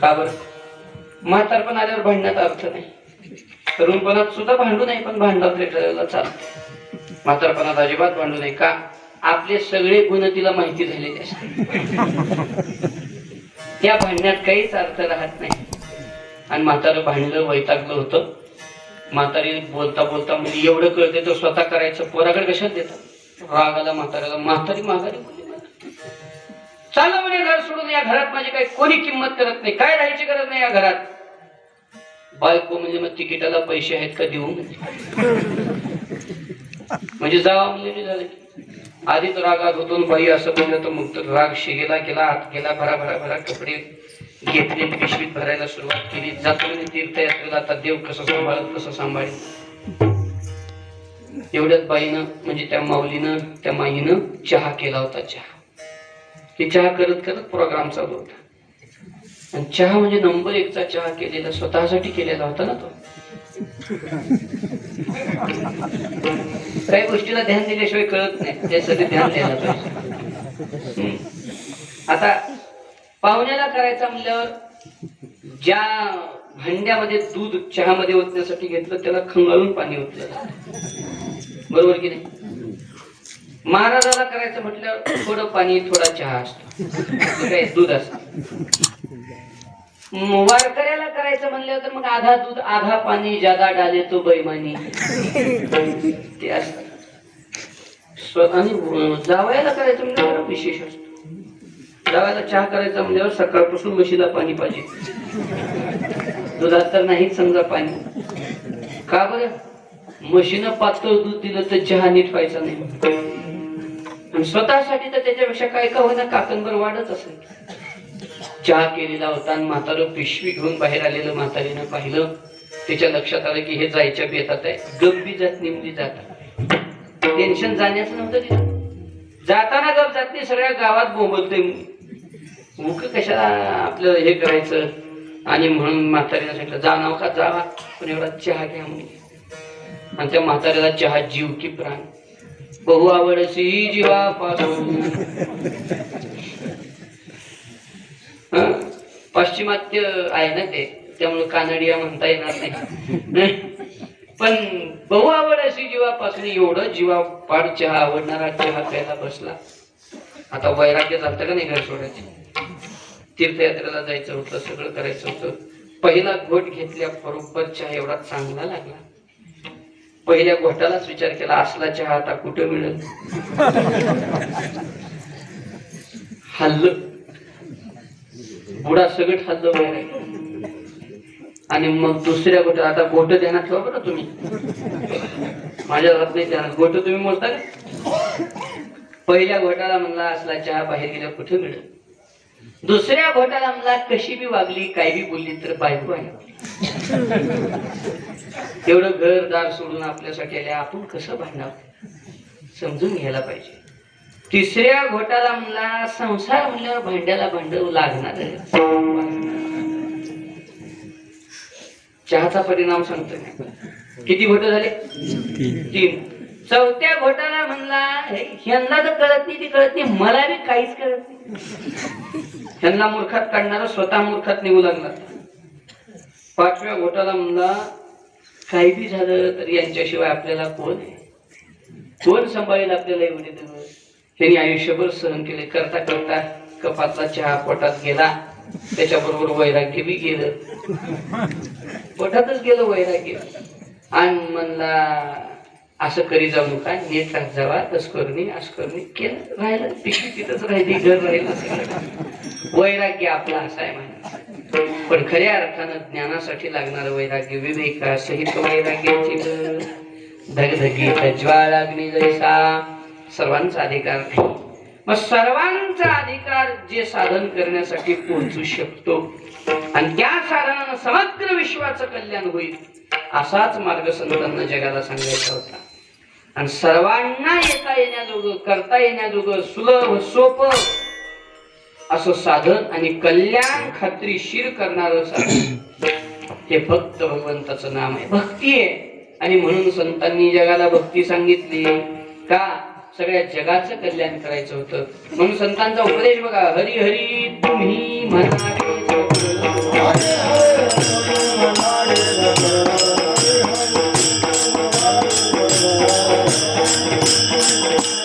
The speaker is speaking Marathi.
का बरं? म्हातारपण आल्यावर भांडण्यात अर्थ नाही. तरुणपणात सुद्धा भांडू नाही पण भांडणात चालत. म्हातारपणात अजिबात भांडू नाही का? आपले सगळे गुण तिला माहिती झालेले असतात त्या भांडण्यात काहीच अर्थ राहत नाही. आणि म्हातारं भांडलं वैतागलं होतं. म्हातारी बोलता बोलता म्हणजे एवढं कळते तर स्वतः करायचं पोराकडे कशात देतात? रागाला म्हाताऱ्याला म्हातारी माघारी बोलली चाललं म्हणे घर सोडून या घरात माझी काही कोणी किंमत करत नाही. काय राहायची गरज नाही या घरात? बायको म्हणजे मग तिकिटाला पैसे आहेत का देऊ म्हणजे जावा म्हणजे झालं. आधी तर रागात होतो बाई असं बोललं तर मग तर राग शिगेला गेला आत गेला भरा भरा भरा कपडे घेतले पिशवीत भरायला सुरुवात केली. जातो म्हणे तीर्थयात्रेला आता देव कसं सांभाळत कसं सांभाळेल? एवढ्यात बाईनं म्हणजे त्या माऊलीनं त्या माईनं चहा केला होता चहा. ते चहा करत करत प्रोग्राम चालू होता. आणि चहा म्हणजे नंबर एकचा चहा केलेला स्वतःसाठी केलेला होता ना तो. काही गोष्टीला ध्यान दिल्याशिवाय कळत नाही. त्यासाठी ध्यान द्यायला पाहिजे. आता पाहुण्याला करायचा म्हणल्यावर ज्या भांड्यामध्ये दूध चहामध्ये ओतण्यासाठी घेतलं त्याला खंगाळून पाणी ओतलं बरोबर की नाही? महाराजाला करायचं म्हटल्यावर थोडं पाणी थोडा चहा असतो. काय दूध असत. वारकऱ्याला करायचं म्हणलं तर मग आधा दूध आधा पाणी जादा डाले तो बैमानी. ते असत. आणि जावयाला करायचं म्हणजे विशेष असतो. जावयाला चहा करायचा म्हणल्यावर सकाळपासून म्हशीला पाणी पाहिजे. दुधात तर नाहीच समजा पाणी. का बरं? म्हशीनं पातळ दूध दिलं तर चहा नीट व्हायचा नाही. आणि स्वतःसाठी तर त्याच्यापेक्षा काय का होईना काकणभर वाढत असेल. चहा केलेला होता आणि म्हातारं पिशवी घेऊन बाहेर आलेलं म्हातारीनं पाहिलं. त्याच्या लक्षात आलं की हे जायच्या बेतात आहे. गप्पी जात निमली जात. टेन्शन जाण्याचं नव्हतं तिथं. जाताना गप जात नाही सगळ्या गावात बोंबलतोय मुख कशाला आपलं हे करायचं? आणि म्हणून म्हातारीनं सांगितलं जा का जावा पण एवढा चहा घ्या म्हणून. आणि त्या म्हाताऱ्याला चहा जीव की प्राण. बहु आवडसी जीवापासून पाश्चिमात्य आहे ना ते त्यामुळे कानडिया म्हणता येणार नाही. पण बहु आवड अशी जीवापासून एवढं जीवा पाड चहा आवडणारा चहा प्यायला बसला. आता वैराग्य झालं का नाही घर सोडायचे? तीर्थयात्रेला जायचं होतं सगळं करायचं होतं. पहिला घोट घेतल्या बरोबर चहा एवढा चांगला लागला. पहिल्या घोटालाच विचार केला असला चहा आता कुठं मिळेल? हल्ल. बुडा सगळं हल्ल बाहेर आणि मग दुसऱ्या गोट आता गोट ध्यानात ठेवा बरं तुम्ही. माझ्या राहत नाही ध्यानात. गोट तुम्ही मोजता का? पहिल्या घोटाला म्हणला असला चहा बाहेर गेल्या कुठे मिळेल? दुसऱ्या घोटाला म्हणला कशी बी वागली काय बी बोलली तर बायको आहे. तेवढं घरदार सोडून आपल्यासाठी आले आपण कसं भांडणार? समजून घ्यायला पाहिजे. तिसऱ्या घोटाला म्हणला संसार म्हणल्यावर भांड्याला भांडव लागणार चहाचा परिणाम सांगतोय किती घोट झाले? तीन. चौथ्या घोटाला म्हणला "हे, ह्यांना तर कळत नाही ती कळत नाही मला बी काहीच कळत नाही. ह्यांना मूर्खात काढणारा स्वतः मूर्खात निघू लागला. पाचव्या घोटाला म्हणला काही बी झालं तर यांच्याशिवाय आपल्याला कोण आहे? कोण सांभाळेल आपल्याला एवढे दिवस? त्यांनी आयुष्यभर सहन केले करता करता कपातला चहा पोटात गेला. त्याच्याबरोबर वैराग्य बी गेलं. पोटातच गेलं वैराग्य. आणि म्हणला असं करी जाऊ नका नीट राहत जावा असं अस्करणी केलं राहिलं पिशवी तिथंच राहिली घर राहिलं. वैराग्य आपला असा आहे म्हणा. पण खऱ्या अर्थानं ज्ञानासाठी लागणारं वैराग्य विवेका सहित वैराग्याची धगधगी ज्वालाग्नी जैसा. सर्वांचा अधिकार नाही. मग सर्वांचा अधिकार जे साधन करण्यासाठी पोहोचू शकतो. आणि त्या साधनानं समग्र विश्वाचं कल्याण होईल असाच मार्ग संतांना जगाला सांगायचा होता. आणि सर्वांना येता येण्याजोगं करता येण्याजोगं सुलभ सोपं असं साधन आणि कल्याण खात्रीशीर करणार साधन. हे फक्त भगवंताचं नाम आहे. भक्ती आहे. आणि म्हणून संतांनी जगाला भक्ती सांगितली. का? सगळ्या जगाचं कल्याण करायचं होतं. म्हणून संतांचा उपदेश बघा. हरी हरी तुम्ही म्हणावे